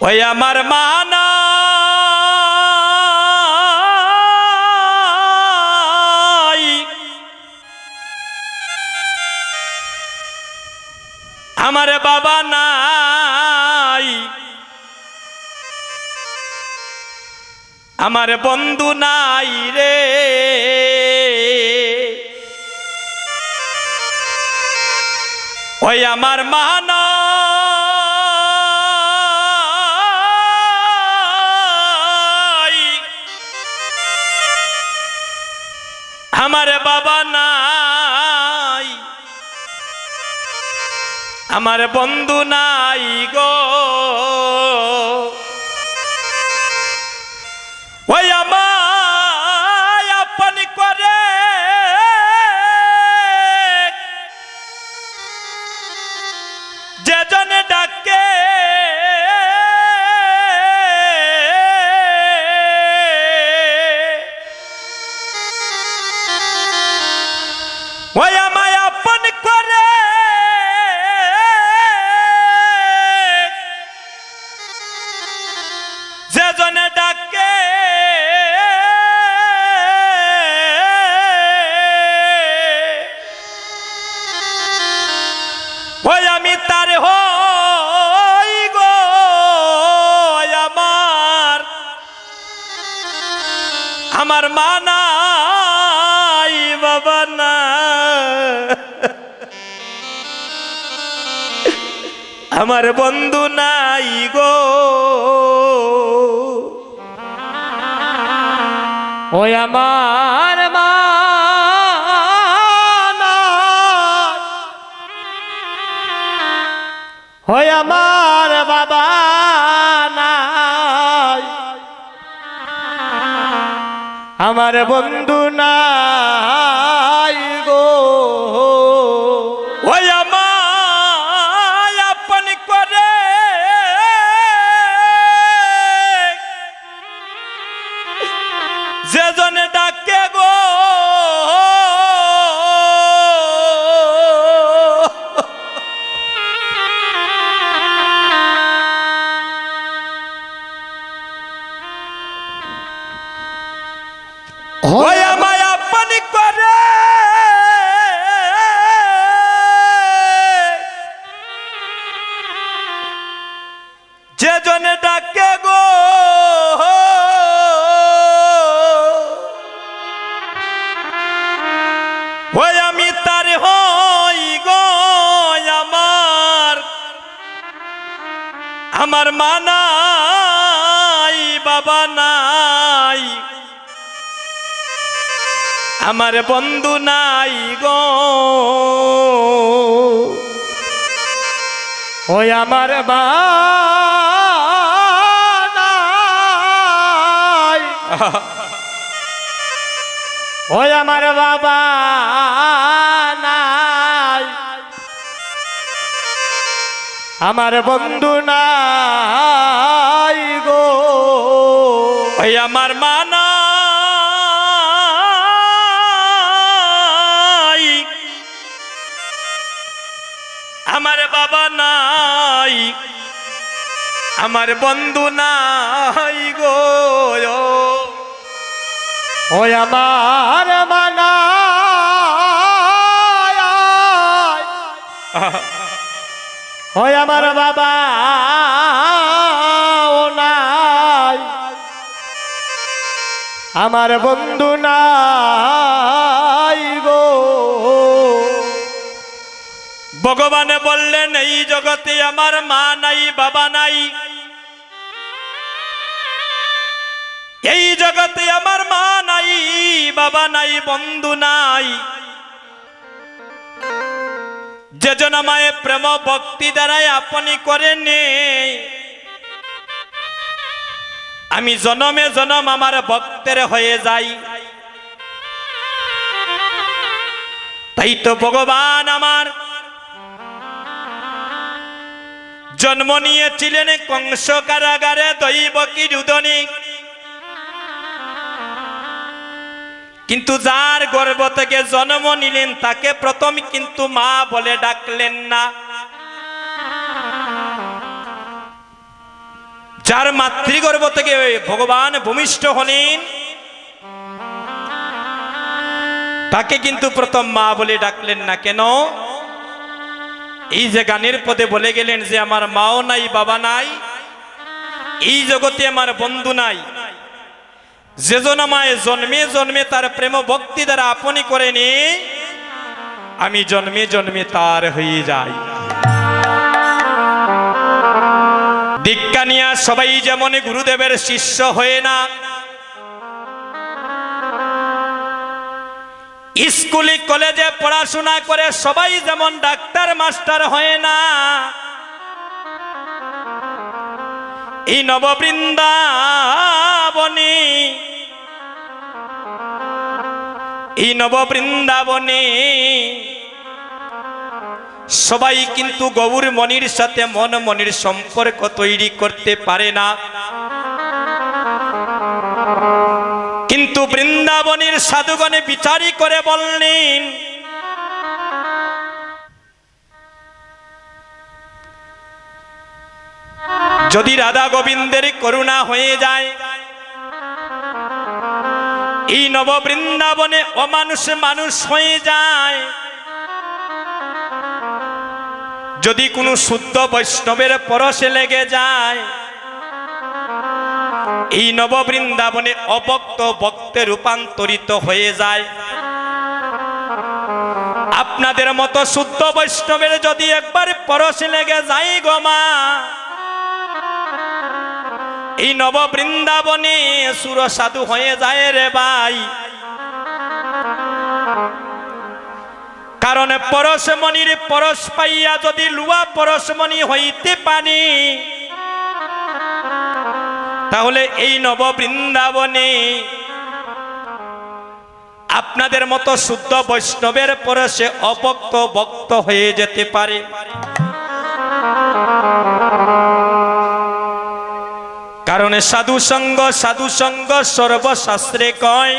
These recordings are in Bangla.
ওই আমার মানা। আমার বাবা নাই। আমার বন্ধু নাই রে। ওই আমার মানা। আমার বন্ধু নাই গো। আমার মানাই বাবা না। আমার বন্ধু নাই গো। ওই আমার আমার বন্ধু নাই যে জনে ডাকে গো। ওই আমি তার হই গো আমার। আমার মানাই বাবা নাই। আমার বন্ধু নাই গো। ওই আমার বা ওই আমার বাবা নাই। আমার বন্ধু নাই গো। ওই আমার মা নাই। আমার বাবা নাই। আমার বন্ধু নাই গো। ওই আমার মানা ওই আমার বাবা ও নাই। আমার বন্ধু নাই গো। ভগবানে বললেন, এই জগতে আমার মা নাই, বাবা নাই। এই জগতে আমার মা নাই, বাবা নাই, বন্ধু নাই। যেজন আমায় প্রেম ভক্তি দ্বারাই আপনি করে নে। আমি জনমে জনম আমার ভক্তের হয়ে যাই। তাই তো ভগবান আমার জন্ম নিয়েছিলেন কংস কারাগারে দৈব কি রুদনী। কিন্তু যার গর্ভ থেকে জন্ম নিলেন, তাকে প্রথম কিন্তু মা বলে ডাকলেন না। যার মাতৃগর্ভ থেকে ভগবান ভূমিষ্ঠ হলেন, তাকে কিন্তু প্রথম মা বলে ডাকলেন না। কেন? এই যে গানের পদে বলে গেলেন যে, আমার মাও নাই, বাবা নাই। এই জগতে আমার বন্ধু নাই। যে জন আমায় জন্মে জন্মে তার প্রেম ভক্তি দ্বারা আপনি করে নি, আমি জন্মে জন্মে তার হয়ে যাই। দীক্ষা নিয়া সবাই যেমন গুরুদেবের শিষ্য হয়ে না, স্কুলে কলেজে পড়াশোনা করে সবাই যেমন ডাক্তার মাস্টার হয় না এই নববৃন্দাবনে এই নববৃন্দাবনে সবাই কিন্তু গৌর মনির সাথে মন মনির সম্পর্ক তৈরি করতে পারে না। কিন্তু বৃন্দাবনের সাধুগণে বিচারি করে বললেন যদি রাধা গোবিন্দের করুণা হয়ে যায়, এই নব বৃন্দাবনে অমানুষ মানুষ হয়ে যায়। যদি কোনো শুদ্ধ বৈষ্ণবের পরশে লেগে যায়, এই নববৃন্দাবনে অবক্ত বক্তে রূপান্তরিত হয়ে যায়। আপনাদের মতো শুদ্ধ বৈষ্ণবের যদি একবার পরশে লেগে যায় গমা এই নব বৃন্দাবনে সুর সাধু হয়ে যায় রে ভাই। কারণ পরশমণির পরশ পাইয়া যদি লুয়া পরশমণি হইতে পানি তাহলে এই নব বৃন্দাবনে আপনাদের মতো শুদ্ধ বৈষ্ণবের পরশে অভক্ত ভক্ত হয়ে যেতে পারে। কারণ সাধু সঙ্গ সাধু সঙ্গ সর্বশাস্ত্রে কয়।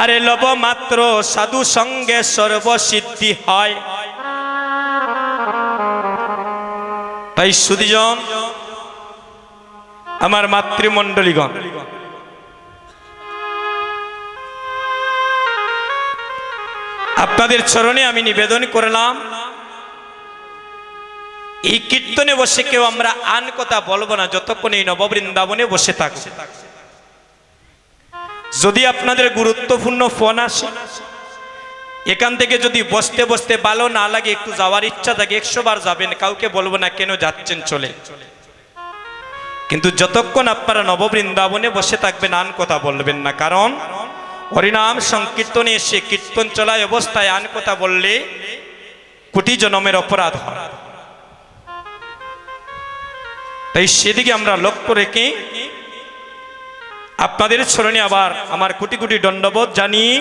আরে লব মাত্র সাধু সঙ্গে সর্বসিদ্ধি হয়। তাই সুদীজন, আমার মাতৃমণ্ডলীগণ, আপনাদের চরণে আমি নিবেদন করলাম। এই কীর্তনে বসে কেউ আমরা আন কথা বলব না, যতক্ষণ এই নববৃন্দাবনে বসে থাকব। যদি আপনাদের গুরুত্বপূর্ণ ফোন আসে, এখান থেকে যদি বসতে বসতে ভালো না লাগে, একটু যাওয়ার ইচ্ছা থাকে, একশো বার যাবেন, কাউকে বলব না কেন যাচ্ছেন চলে। কিন্তু যতক্ষণ আপনারা নববৃন্দাবনে বসে থাকবেন, আন কথা বলবেন না। কারণ হরিনাম সংকীর্তনে এসে কীর্তন চলায় অবস্থায় আন কথা বললে কোটি জনমের অপরাধ হয়। তাই সেদিকে আমরা লক্ষ্য রেখে আপনাদের স্মরণে আবার আমার কোটি কোটি দণ্ডবোধ জানিয়ে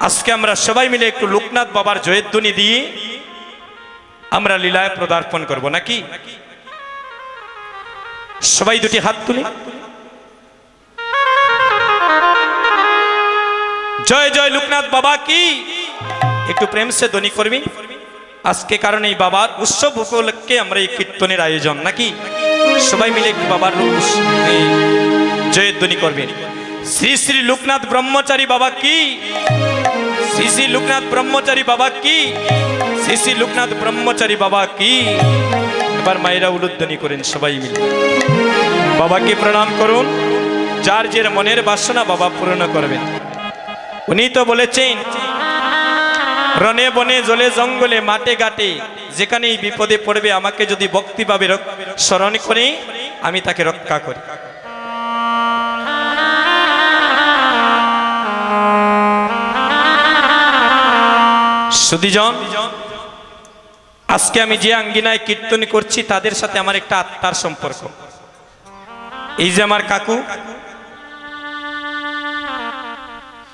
আজকে আমরা সবাই মিলে একটু লোকনাথ বাবার জয়ধ্বনি দিয়ে আমরা লীলায় পদার্পণ করব, নাকি? সবাই দুটি হাত তুলে। জয় জয় লোকনাথ বাবা কি? একটু প্রেম সে ধ্বনি করবি আজকে কারণ এই বাবার উৎসব উপলক্ষে আমরা এই কীর্তনের আয়োজন নাকি? সবাই মিলে একটু বাবার জয়ধ্বনি করবেন। শ্রী শ্রী লোকনাথ ব্রহ্মচারী বাবা কি? শ্রী শ্রী লোকনাথ ব্রহ্মচারী বাবা কি? শ্রী শ্রী লোকনাথ ব্রহ্মচারী বাবা কি? এবার মায়েরা উলুধ্বনি করেন সবাই মিলে। বাবাকে প্রণাম করুন। যার যে মনের বাসনা বাবা পূরণ করবেন। উনি তো বলেছেন রনে বনে জলে জঙ্গলে মাঠে ঘাটে যেখানেই বিপদে পড়বে, আমাকে যদি ভক্তিভাবে স্মরণ করে, আমি তাকে রক্ষা করি। সুদীজন আজকে আমি যে আঙ্গিনায় কীর্তন করছি, তাদের সাথে আমার একটা আত্মার সম্পর্ক। এই যে আমার কাকু।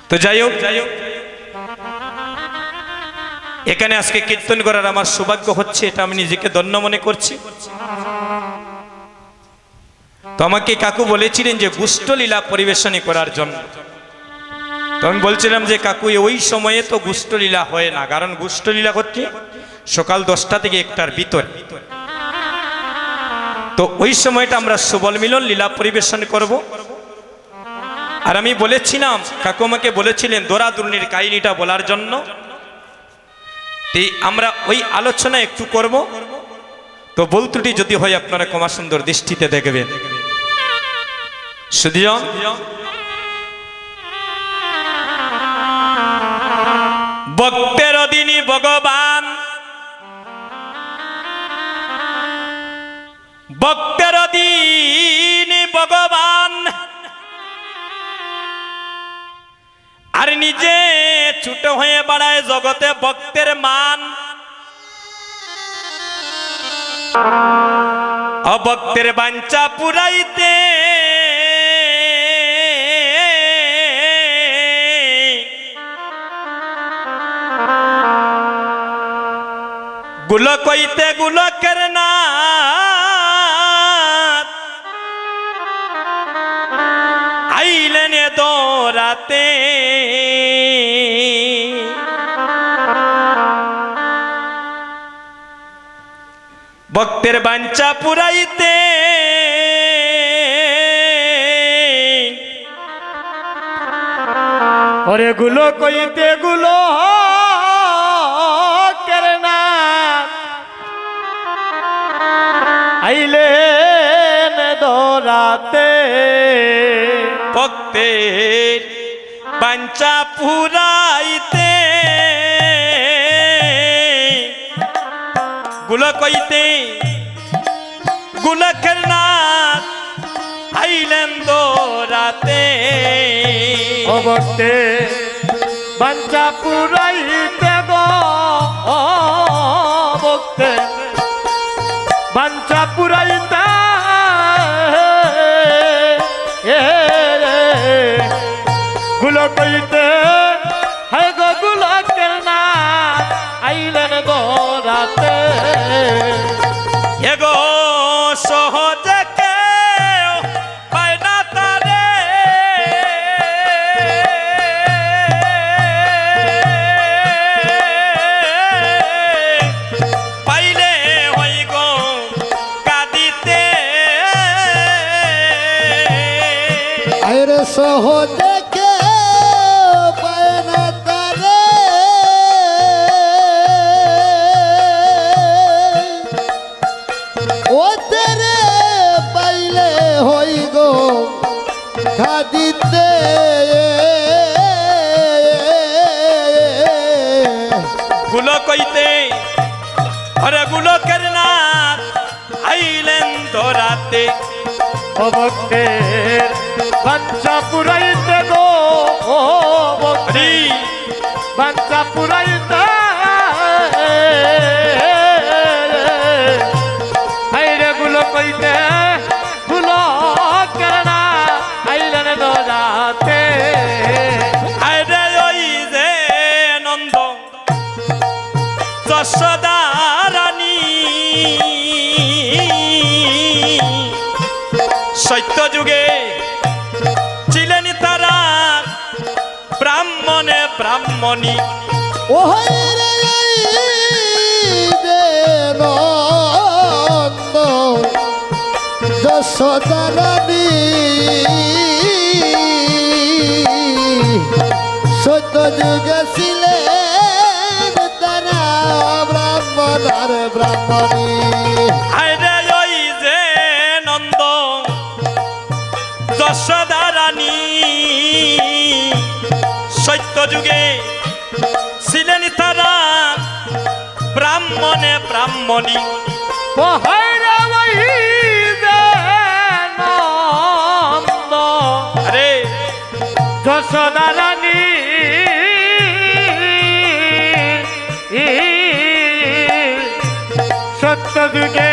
তো যাই হোক যাই হোক এখানে আজকে কীর্তন করার আমার সৌভাগ্য হচ্ছে, এটা আমি নিজেকে ধন্য মনে করছি। তো আমাকে কাকু বলেছিলেন যে গুষ্টলীলা পরিবেশনী করার জন্য। তো আমি বলছিলাম যে কাকু, ওই সময়ে তো গুষ্টলীলা হয় না, কারণ গুষ্টলীলা হচ্ছে সকাল দশটা থেকে একটার ভিতরে। তো ওই সময়টা আমরা সুবল মিলন লীলা পরিবেশন করব। আর আমি বলেছিলাম, কাকু আমাকে বলেছিলেন, দোরাদুর্নির কাহিনীটা বলার জন্য। এই আমরা ওই আলোচনা একটু করব। তো ভুল ত্রুটি যদি হয় আপনারা কমা সুন্দর দৃষ্টিতে দেখবেন। সুদিয়ন ভক্তের দিনী ভগবান। ভক্তের ছোট হয়ে বাড়ায় জগতে ভক্তের মান। অভক্তের বাঞ্চা পুরাইতে। গুলো কইতে গুলকের না আইলেন এ দোরাতে। ভক্তের বাঞ্চা পুরাইতে। ওরে গুলো কইতে গুলো কেরে না। আইলেন ভক্তের বাঞ্চা পুরাইতে। গুলকের নাথ আইলেন দোরাতে ভক্তে বাঞ্চা পুরাইতে গো ভক্তে। বাঞ্চা পুরাইতে গুলো কইতে, হে গো গুলো কেনা আইলেন গো আরে সহজে পায় না তারে ও তেরে পাইলে হই গো খাদিতে গুলো কইতে আরে গুলো করনাথ আইলেন ধরাতে ও ভক্তের বাঞ্চা পুরাইতে গো, ও হরি বাঞ্চা পুরাইতে আইরে গুলো কইতে গুলো কেনা আইলেন দরাতে আরে ওই যে নন্দ, যশোদা রানী। সত্য যুগে ব্রাহ্মণে। ও রে রে যশোদারানী সত্য যুগে ছিলেন তারা ব্রাহ্মণ আর ব্রাহ্মণী আরে ওই যে নন্দ। যশোদা যুগে ছিলেন তারা ব্রাহ্মণে ব্রাহ্মণী। ও হায়রে ওই যে নন্দ আরে। যশোদা রানী সত্য যুগে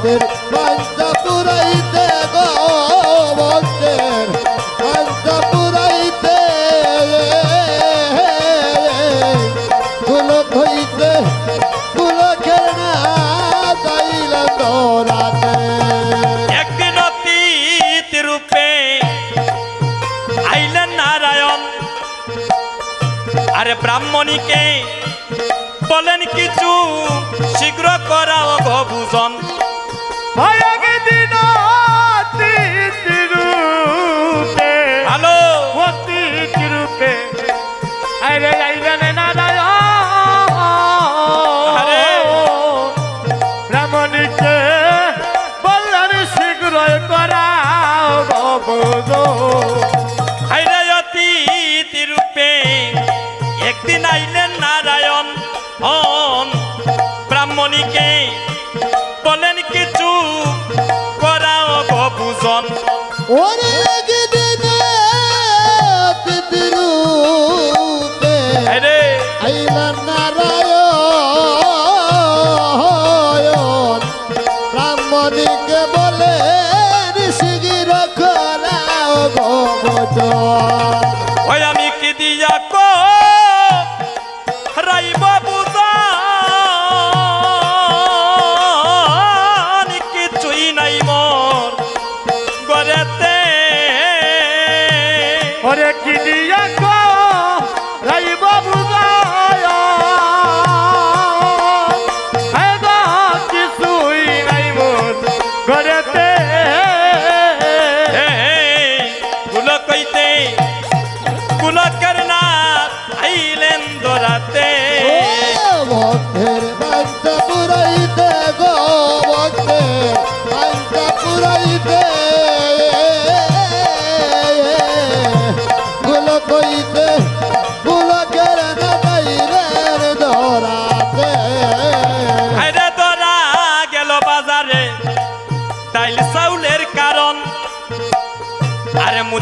আমাদের মালিকে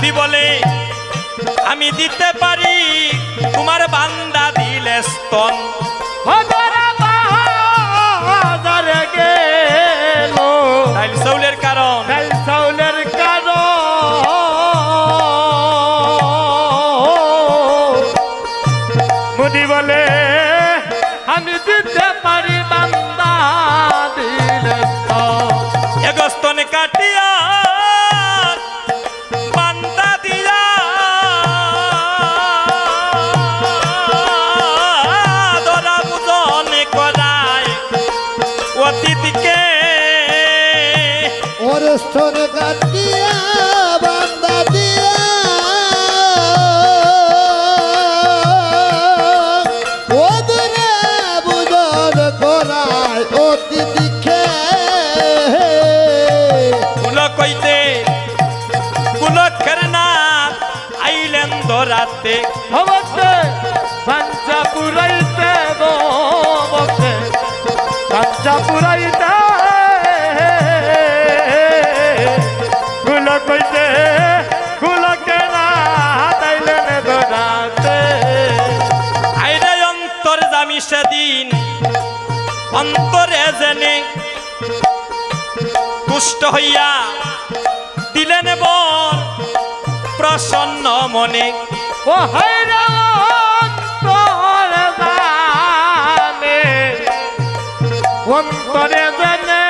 যদি বলে আমি দিতে পারি তোমার বান্দা দিলে স্তন। সন্তুষ্ট হইয়া দিলেন বর প্রসন্ন মনে। ও অন্তরে জানে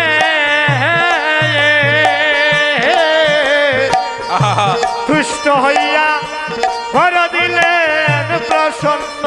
হইয়া ভর দিলেন প্রসন্ন